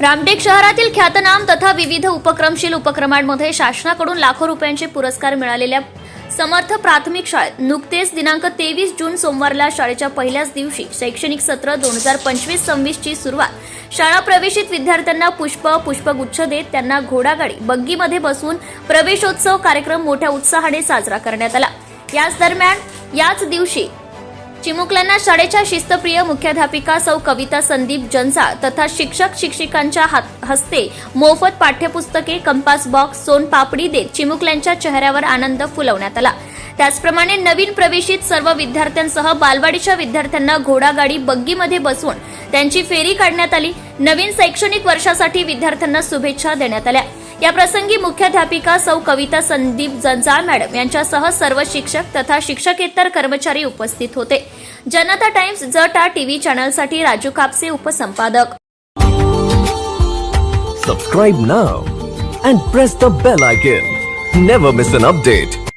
रामटेक शहरातील ख्यातनाम तथा विविध उपक्रमशील उपक्रमांमध्ये शासनाकडून लाखो रुपयांचे पुरस्कार मिळालेल्या समर्थ प्राथमिक शाळेत नुकतेच दिनांक तेवीस जून सोमवारला शाळेच्या पहिल्याच दिवशी शैक्षणिक सत्र दोन हजार पंचवीस सव्वीसची सुरुवात. शाळा प्रवेशित विद्यार्थ्यांना पुष्प पुष्पगुच्छ देत त्यांना घोडागाडी बग्गीमध्ये बसवून प्रवेशोत्सव कार्यक्रम मोठ्या उत्साहाने साजरा करण्यात आला. याच दरम्यान याच दिवशी चिमुकल्यांना शाळेच्या शिस्तप्रिय मुख्याध्यापिका सौ कविता संदीप जंजा तथा शिक्षक शिक्षिकांच्या हात- हस्ते मोफत पाठ्यपुस्तके कंपास बॉक्स सोन पापडी देत चिमुकल्यांच्या चेहऱ्यावर आनंद फुलवण्यात आला. त्याचप्रमाणे नवीन प्रवेशित सर्व विद्यार्थ्यांसह बालवाडीच्या विद्यार्थ्यांना घोडागाडी बग्गीमध्ये बसवून त्यांची फेरी काढण्यात आली. नवीन शैक्षणिक वर्षासाठी विद्यार्थ्यांना शुभेच्छा देण्यात आल्या. या प्रसंगी मुख्याध्यापिका सौ कविता संदीप जंजाळ मॅडम यांच्यासह सर्व शिक्षक तथा शिक्षकेतर कर्मचारी उपस्थित होते. जनता टाइम्स जटा टीव्ही चॅनलसाठी Raju Kapse उपसंपादक. Subscribe now and press the bell icon never miss an update